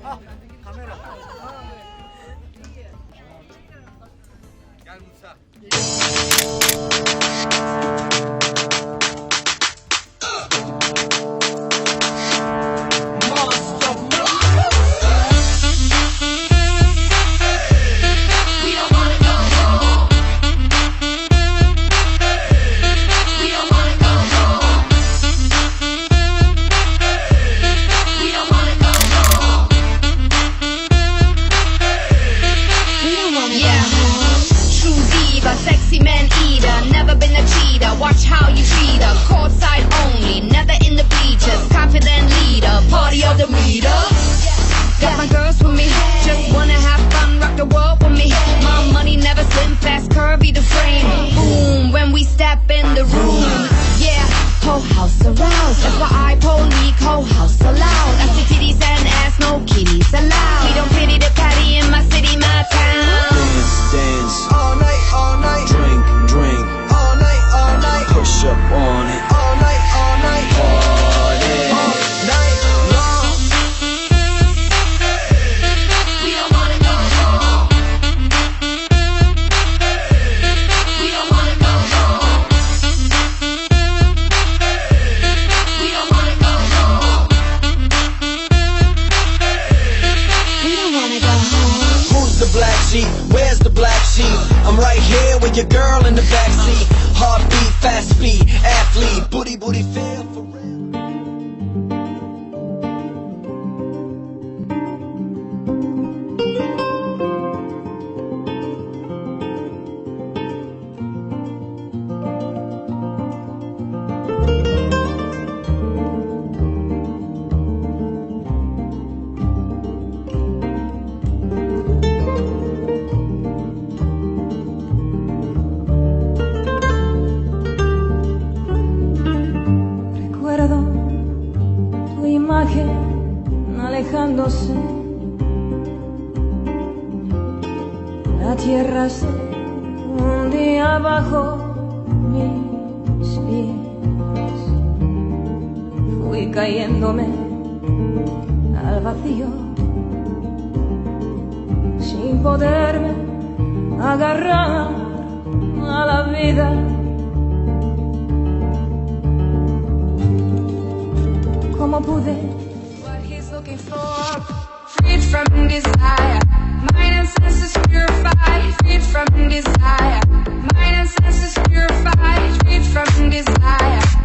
Kamera. Gel Musa. sheep? Where's the black sheep? I'm right here with your girl in the backseat. Heartbeat, fast speed, athlete, booty, booty, fit. alejándose. La tierra se hundía bajo mis pies. Fui cayéndome al vacío sin poderme agarrar a la vida. Como pude from desire. Mind and senses purified, from desire. Mind and senses purified, from desire.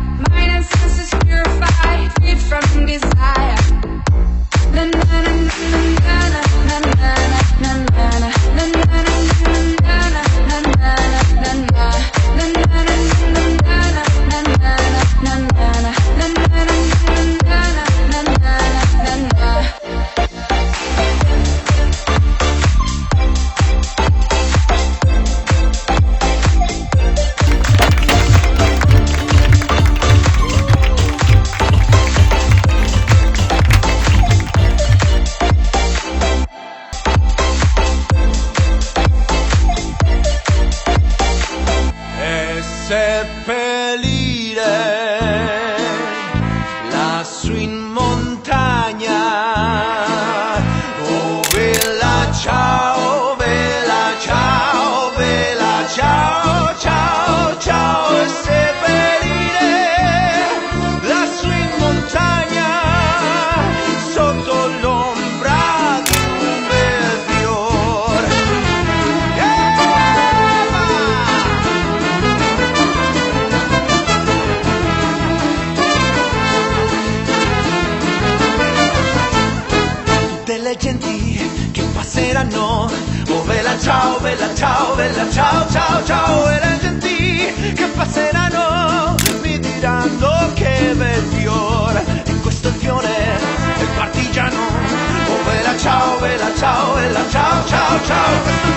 vela no, oh vela ciao, bella ciao, bella ciao, ciao, ciao, e le genti che passeranno mi diranno che bel fiore, e questo fiore è partigiano, oh vela ciao, vela ciao, vela ciao, ciao, ciao,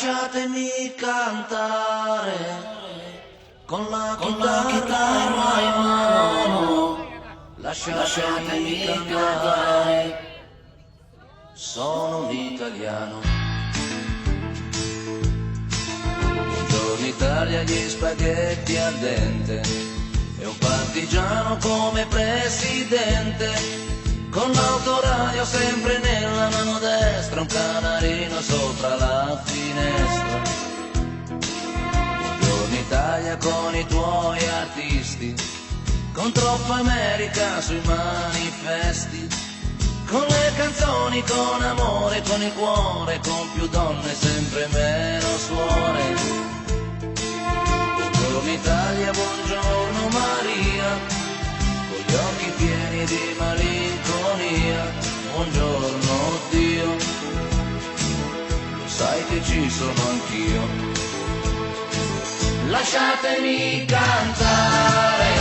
Lasciatemi cantare con la chitarra in mano. Lasciatemi cantare. Sono un italiano. Buongiorno Italia, gli spaghetti al dente. E un partigiano come presidente. Con l'autoradio sempre nella mano destra, un canarino sopra la finestra. Buongiorno Italia con i tuoi artisti, con troppa America sui manifesti, con le canzoni, con amore, con il cuore, con più donne, sempre meno suore. Buongiorno Italia, buongiorno Maria, con gli occhi pieni di malinconia. Ci sono anch'io. Lasciatemi cantare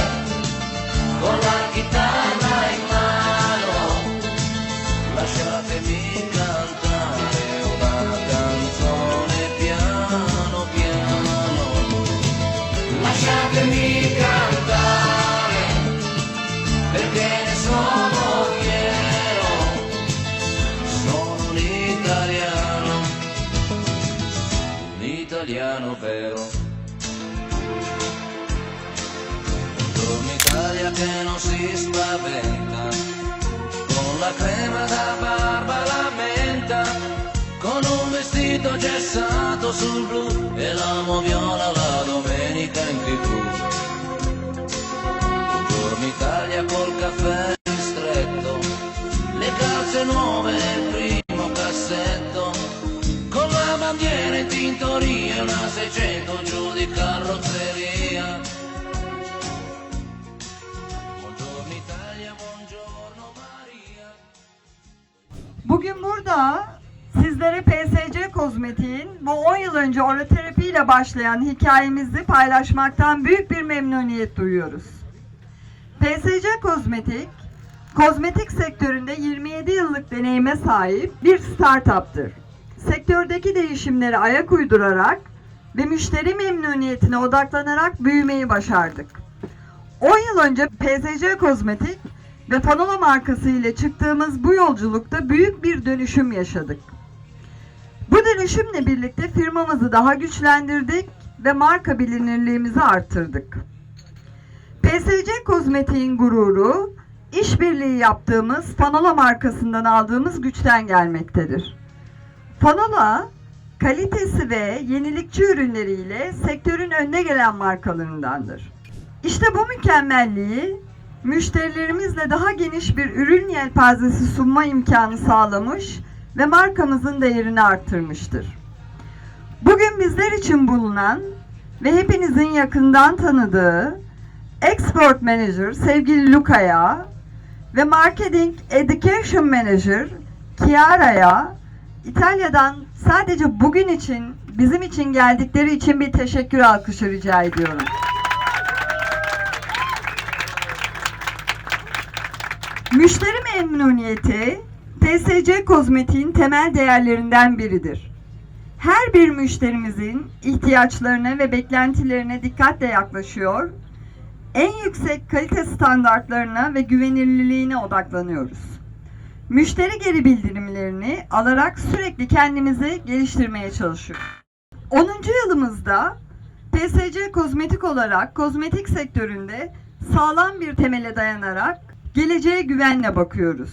con la chitarra in italiano vero. Buongiorno Italia che non si spaventa, con la crema da barba la menta, con un vestito gessato sul blu e l'amo viola la domenica in tv. Buongiorno Italia col caffè ristretto, le calze nuove burada sizlere PSC Kozmetik'in bu 10 yıl önce oroterapi ile başlayan hikayemizi paylaşmaktan büyük bir memnuniyet duyuyoruz. PSC Kozmetik, kozmetik sektöründe 27 yıllık deneyime sahip bir startuptır. Sektördeki değişimlere ayak uydurarak ve müşteri memnuniyetine odaklanarak büyümeyi başardık. 10 yıl önce PSC Kozmetik ve Panola markası ile çıktığımız bu yolculukta büyük bir dönüşüm yaşadık. Bu dönüşümle birlikte firmamızı daha güçlendirdik ve marka bilinirliğimizi arttırdık. PSC Kozmetik'in gururu, işbirliği yaptığımız Panola markasından aldığımız güçten gelmektedir. Panola, kalitesi ve yenilikçi ürünleriyle sektörün önde gelen markalarındandır. İşte bu mükemmelliği müşterilerimizle daha geniş bir ürün yelpazesi sunma imkanı sağlamış ve markamızın değerini arttırmıştır. Bugün bizler için bulunan ve hepinizin yakından tanıdığı Export Manager sevgili Luka'ya ve Marketing Education Manager Chiara'ya İtalya'dan sadece bugün için bizim için geldikleri için bir teşekkür alkışı rica ediyorum. Müşteri memnuniyeti TSC Kozmetik'in temel değerlerinden biridir. Her bir müşterimizin ihtiyaçlarına ve beklentilerine dikkatle yaklaşıyor, en yüksek kalite standartlarına ve güvenilirliğine odaklanıyoruz. Müşteri geri bildirimlerini alarak sürekli kendimizi geliştirmeye çalışıyoruz. 10. yılımızda PSC Kozmetik olarak kozmetik sektöründe sağlam bir temele dayanarak geleceğe güvenle bakıyoruz.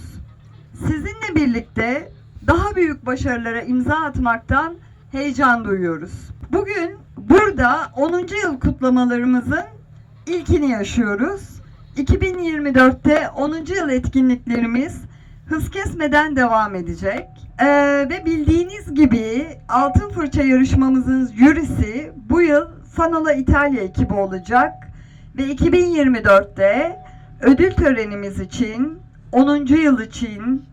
Sizinle birlikte daha büyük başarılara imza atmaktan heyecan duyuyoruz. Bugün burada 10. yıl kutlamalarımızın ilkini yaşıyoruz. 2024'te 10. yıl etkinliklerimiz hız kesmeden devam edecek. Ee, ve bildiğiniz gibi Altın Fırça yarışmamızın jürisi bu yıl Fanola İtalya ekibi olacak. Ve 2024'te ödül törenimiz için, 10. yıl için,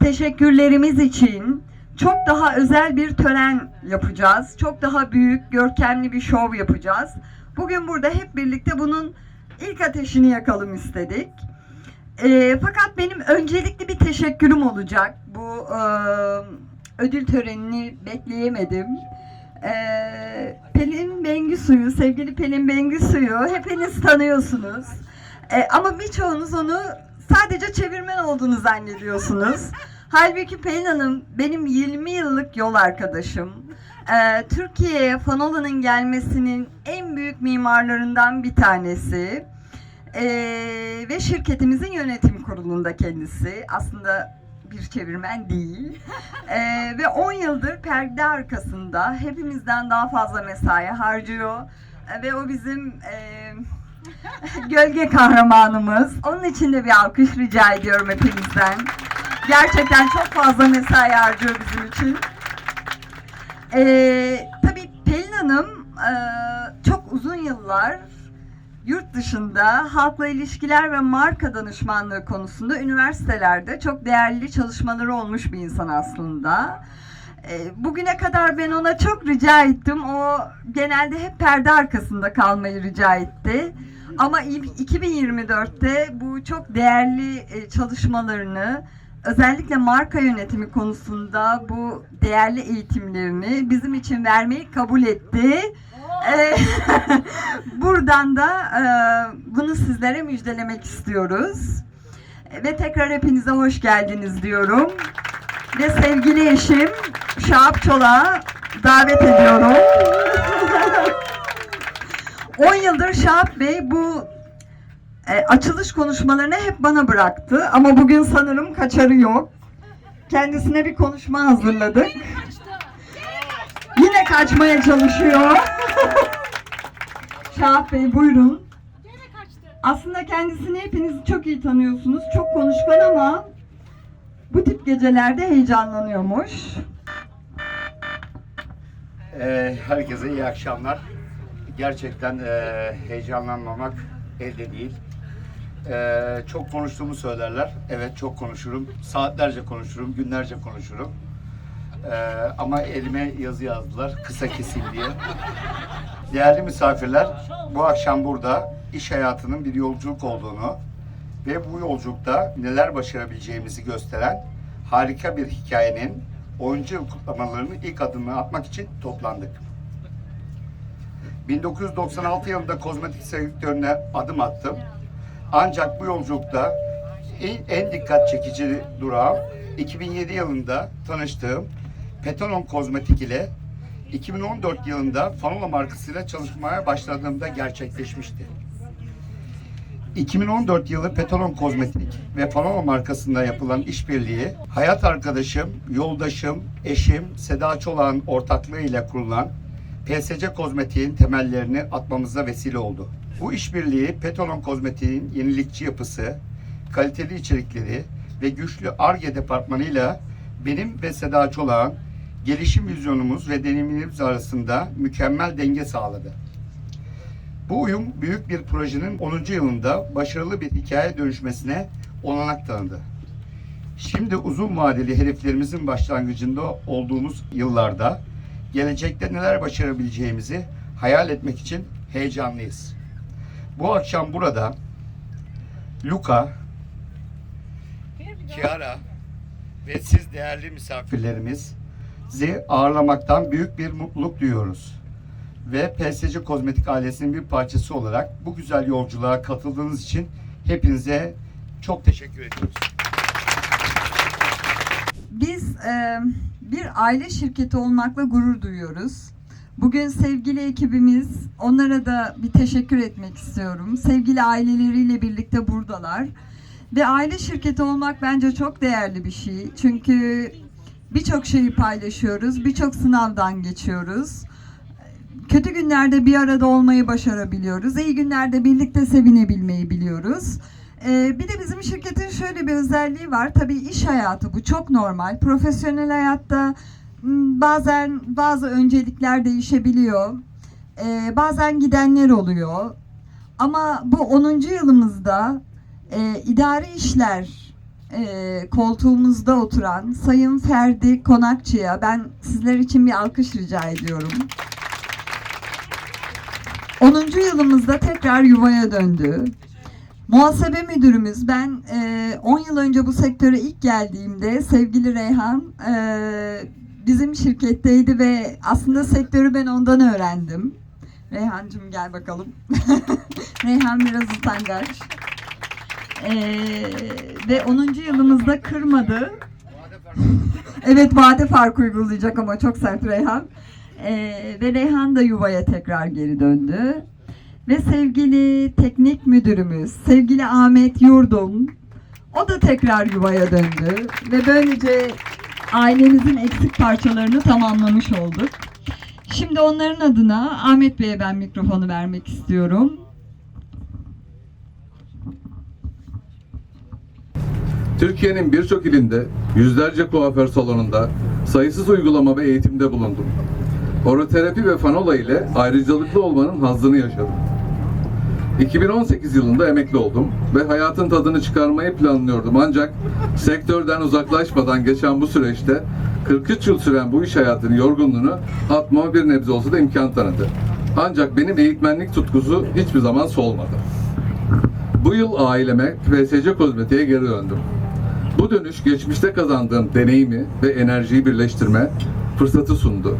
teşekkürlerimiz için çok daha özel bir tören yapacağız. Çok daha büyük, görkemli bir şov yapacağız. Bugün burada hep birlikte bunun ilk ateşini yakalım istedik. Ee, fakat benim öncelikli bir teşekkürüm olacak. Bu e, ödül törenini bekleyemedim. Ee, Pelin Bengüsu'yu, sevgili Pelin Bengüsu'yu hepiniz tanıyorsunuz. Ee, ama birçoğunuz onu sadece çevirmen olduğunu zannediyorsunuz. Halbuki Pelin Hanım benim 20 yıllık yol arkadaşım. Ee, Türkiye'ye Fanola'nın gelmesinin en büyük mimarlarından bir tanesi. Ee, ve şirketimizin yönetim kurulunda kendisi. Aslında bir çevirmen değil. Ee, ve 10 yıldır perde arkasında hepimizden daha fazla mesai harcıyor. Ee, ve o bizim e, gölge kahramanımız. Onun için de bir alkış rica ediyorum hepinizden. Gerçekten çok fazla mesai harcıyor bizim için. Ee, tabii Pelin Hanım e, çok uzun yıllar yurt dışında halkla ilişkiler ve marka danışmanlığı konusunda üniversitelerde çok değerli çalışmaları olmuş bir insan aslında. Ee, Bugüne kadar ben ona çok rica ettim. O genelde hep perde arkasında kalmayı rica etti. Ama ilk 2024'te bu çok değerli e, çalışmalarını özellikle marka yönetimi konusunda bu değerli eğitimlerini bizim için vermeyi kabul etti. Ee, Buradan da e, bunu sizlere müjdelemek istiyoruz. Ve tekrar hepinize hoş geldiniz diyorum. Ve sevgili eşim Şahap Çolak'a davet ediyorum. 10 yıldır Şahap Bey bu e, açılış konuşmalarını hep bana bıraktı. Ama bugün sanırım kaçarı yok. Kendisine bir konuşma hazırladık. Yine kaçmaya çalışıyor. Şahap Bey buyurun. Aslında kendisini hepiniz çok iyi tanıyorsunuz. Çok konuşkan ama bu tip gecelerde heyecanlanıyormuş. Ee, herkese iyi akşamlar. Gerçekten e, heyecanlanmamak elde değil. Ee, çok konuştuğumu söylerler. Evet çok konuşurum. Saatlerce konuşurum, günlerce konuşurum. Ee, ama elime yazı yazdılar kısa kesil diye. Değerli misafirler, bu akşam burada iş hayatının bir yolculuk olduğunu ve bu yolculukta neler başarabileceğimizi gösteren harika bir hikayenin oyuncu yıl kutlamalarının ilk adımını atmak için toplandık. 1996 yılında kozmetik sektörüne adım attım. Ancak bu yolculukta en, en dikkat çekici durağım 2007 yılında tanıştığım Petanon Kozmetik ile 2014 yılında Fanola markasıyla çalışmaya başladığımda gerçekleşmişti. 2014 yılı Petanon Kozmetik ve Fanola markasında yapılan işbirliği, hayat arkadaşım, yoldaşım, eşim Seda Çolak'ın ortaklığıyla kurulan PSC Kozmetik'in temellerini atmamıza vesile oldu. Bu işbirliği Petanon Kozmetik'in yenilikçi yapısı, kaliteli içerikleri ve güçlü ARGE departmanıyla benim ve Seda Çolak'ın gelişim vizyonumuz ve deneyimlerimiz arasında mükemmel denge sağladı. Bu uyum büyük bir projenin 10. yılında başarılı bir hikaye dönüşmesine olanak tanıdı. Şimdi uzun vadeli hedeflerimizin başlangıcında olduğumuz yıllarda gelecekte neler başarabileceğimizi hayal etmek için heyecanlıyız. Bu akşam burada Luca, Kiara ve siz değerli misafirlerimizi ağırlamaktan büyük bir mutluluk duyuyoruz. Ve PSC Kozmetik ailesinin bir parçası olarak bu güzel yolculuğa katıldığınız için hepinize çok teşekkür ediyoruz. Biz e, bir aile şirketi olmakla gurur duyuyoruz. Bugün sevgili ekibimiz, onlara da bir teşekkür etmek istiyorum. Sevgili aileleriyle birlikte buradalar. Ve aile şirketi olmak bence çok değerli bir şey. Çünkü birçok şeyi paylaşıyoruz, birçok sınavdan geçiyoruz. Kötü günlerde bir arada olmayı başarabiliyoruz. İyi günlerde birlikte sevinebilmeyi biliyoruz. Ee, bir de bizim şirketin şöyle bir özelliği var. Tabii iş hayatı bu çok normal. Profesyonel hayatta m, bazen bazı öncelikler değişebiliyor. Ee, bazen gidenler oluyor. Ama bu 10. yılımızda e, idari işler e, koltuğumuzda oturan Sayın Ferdi Konakçı'ya ben sizler için bir alkış rica ediyorum. 10. yılımızda tekrar yuvaya döndü. Muhasebe müdürümüz, ben e, 10 yıl önce bu sektöre ilk geldiğimde sevgili Reyhan, e, bizim şirketteydi ve aslında sektörü ben ondan öğrendim. Reyhancığım gel bakalım. Reyhan biraz utangaç. Ee, ve 10. yılımızda kırmadı. evet vade farkı uygulayacak ama çok sert Reyhan. Ee, ve Reyhan da yuvaya tekrar geri döndü. Ve sevgili teknik müdürümüz, sevgili Ahmet Yurdum, o da tekrar yuvaya döndü. Ve böylece ailemizin eksik parçalarını tamamlamış olduk. Şimdi onların adına Ahmet Bey'e ben mikrofonu vermek istiyorum. Türkiye'nin birçok ilinde yüzlerce kuaför salonunda sayısız uygulama ve eğitimde bulundum. Oroterapi ve fanola ile ayrıcalıklı olmanın hazzını yaşadım. 2018 yılında emekli oldum ve hayatın tadını çıkarmayı planlıyordum ancak sektörden uzaklaşmadan geçen bu süreçte 43 yıl süren bu iş hayatının yorgunluğunu atmama bir nebze olsa da imkan tanıdı. Ancak benim eğitmenlik tutkusu hiçbir zaman solmadı. Bu yıl aileme PSC Kozmetik'e geri döndüm. Bu dönüş geçmişte kazandığım deneyimi ve enerjiyi birleştirme fırsatı sundu.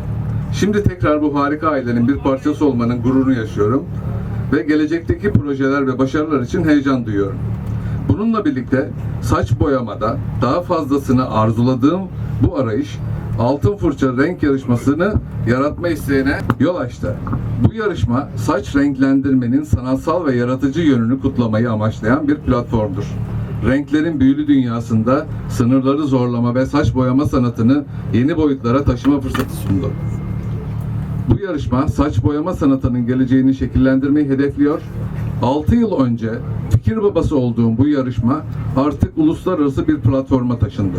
Şimdi tekrar bu harika ailenin bir parçası olmanın gururunu yaşıyorum ve gelecekteki projeler ve başarılar için heyecan duyuyorum. Bununla birlikte saç boyamada daha fazlasını arzuladığım bu arayış Altın Fırça renk yarışmasını yaratma isteğine yol açtı. Bu yarışma saç renklendirmenin sanatsal ve yaratıcı yönünü kutlamayı amaçlayan bir platformdur. Renklerin büyülü dünyasında sınırları zorlama ve saç boyama sanatını yeni boyutlara taşıma fırsatı sundu. Bu yarışma saç boyama sanatının geleceğini şekillendirmeyi hedefliyor. 6 yıl önce fikir babası olduğum bu yarışma artık uluslararası bir platforma taşındı.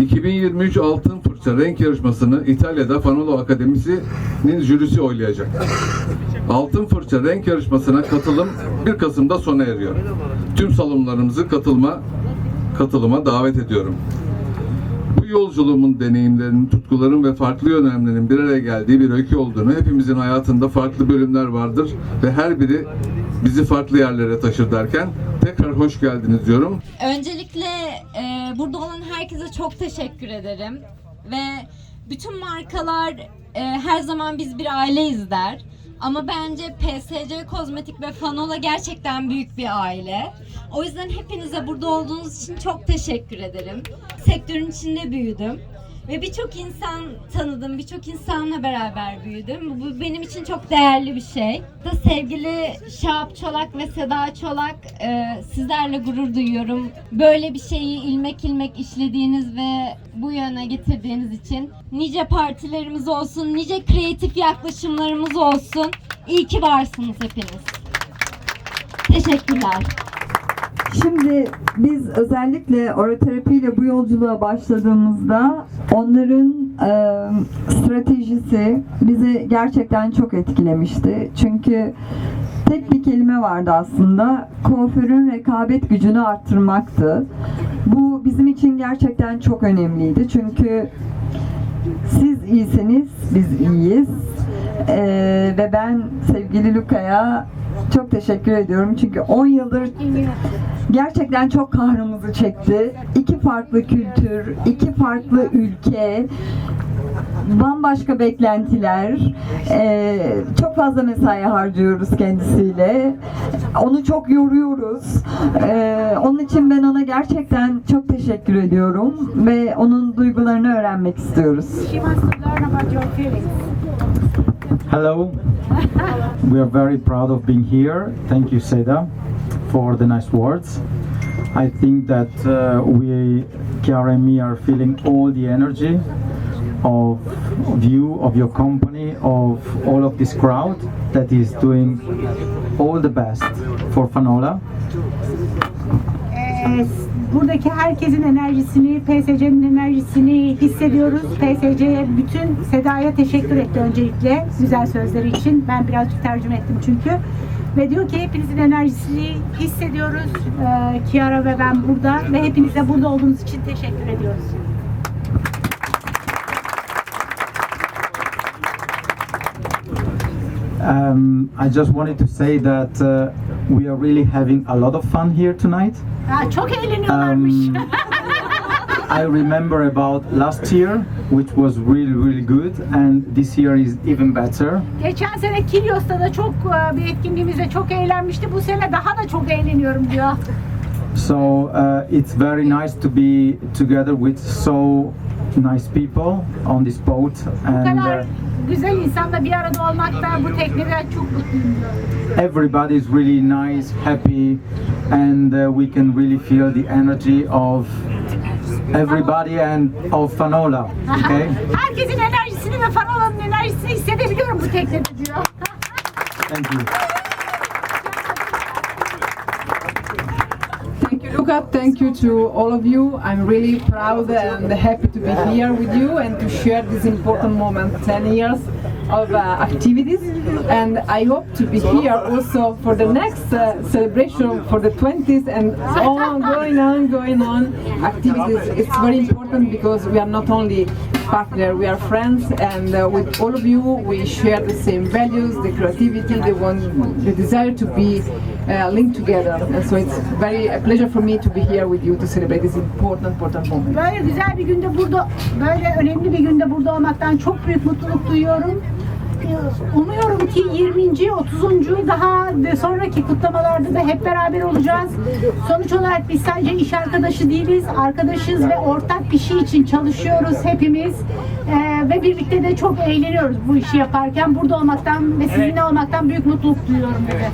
2023 Altın Fırça Renk Yarışması'nı İtalya'da Fanolo Akademisi'nin jürisi oylayacak. Altın Fırça Renk Yarışması'na katılım 1 Kasım'da sona eriyor. Tüm salonlarımızı katılma katılıma davet ediyorum. Yolculuğumun deneyimlerinin, tutkuların ve farklı yönelimlerin bir araya geldiği bir öykü olduğunu, hepimizin hayatında farklı bölümler vardır ve her biri bizi farklı yerlere taşır derken tekrar hoş geldiniz diyorum. Öncelikle e, burada olan herkese çok teşekkür ederim ve bütün markalar e, her zaman biz bir aileyiz der. Ama bence PSC Kozmetik ve Fanola gerçekten büyük bir aile. O yüzden hepinize burada olduğunuz için çok teşekkür ederim. Sektörün içinde büyüdüm. Ve birçok insan tanıdım, birçok insanla beraber büyüdüm. Bu benim için çok değerli bir şey. Da sevgili Şahap Çolak ve Seda Çolak e, sizlerle gurur duyuyorum. Böyle bir şeyi ilmek ilmek işlediğiniz ve bu yana getirdiğiniz için. Nice partilerimiz olsun, nice kreatif yaklaşımlarımız olsun. İyi ki varsınız hepiniz. Teşekkürler. Şimdi biz özellikle oroterapi ile bu yolculuğa başladığımızda onların e, stratejisi bizi gerçekten çok etkilemişti. Çünkü tek bir kelime vardı aslında. Kuaförün rekabet gücünü arttırmaktı. Bu bizim için gerçekten çok önemliydi. Çünkü siz iyiseniz biz iyiyiz. Ee, ve ben sevgili Luka'ya çok teşekkür ediyorum. Çünkü 10 yıldır gerçekten çok kahrımızı çekti. İki farklı kültür, iki farklı ülke, bambaşka beklentiler. Ee, çok fazla mesai harcıyoruz kendisiyle. Onu çok yoruyoruz. Ee, onun için ben ona gerçekten çok teşekkür ediyorum ve onun duygularını öğrenmek istiyoruz. Hello. we are very proud of being here. Thank you, Seda, for the nice words. I think that uh, we, Chiara and me, are feeling all the energy of, you, of your company, of all of this crowd that is doing all the best for Fanola. Ee, buradaki herkesin enerjisini, PSC'nin enerjisini hissediyoruz. PSC'ye bütün Seda'ya teşekkür etti öncelikle güzel sözleri için. Ben birazcık tercüme ettim çünkü. Ve diyor ki hepinizin enerjisini hissediyoruz. Ee, Kiara ve ben burada ve hepinize burada olduğunuz için teşekkür ediyoruz. Um, I just wanted to say that uh, we are really having a lot of fun here tonight. Ha, çok eğleniyorlarmış. Um, I remember about last year, which was really, really good, and this year is even better. Geçen sene Kilyos'ta da çok e, bir etkinliğimizde çok eğlenmişti. Bu sene daha da çok eğleniyorum diyor. So uh, it's very nice to be together with so nice people on this boat, Bu and kadar uh, güzel insanla bir arada olmakta bu teknede çok mutluyum diyor. everybody is really nice, happy, and uh, we can really feel the energy of everybody and of Fanola. Okay. Herkesin enerjisini ve Fanola'nın enerjisini hissedebiliyorum bu teknede diyor. Thank you. Thank you, Luca. Thank you to all of you. I'm really proud and happy to be here with you and to share this important moment 10 years of uh, activities. And I hope to be here also for the next uh, celebration for the 20th and on, going on, going on activities. It's very important because we are not only partner, we are friends, and uh, with all of you, we share the same values, the creativity, the one, the desire to be uh, linked together. And so it's very a pleasure for me to be here with you to celebrate this important, important moment. Böyle güzel bir günde burada, böyle önemli bir günde burada olmaktan çok büyük mutluluk duyuyorum. Umuyorum ki 20. 30. daha ve sonraki kutlamalarda da hep beraber olacağız. Sonuç olarak biz sadece iş arkadaşı değiliz, arkadaşız ve ortak bir şey için çalışıyoruz hepimiz. Ee, ve birlikte de çok eğleniyoruz bu işi yaparken. Burada olmaktan ve sizinle olmaktan büyük mutluluk duyuyorum. Evet.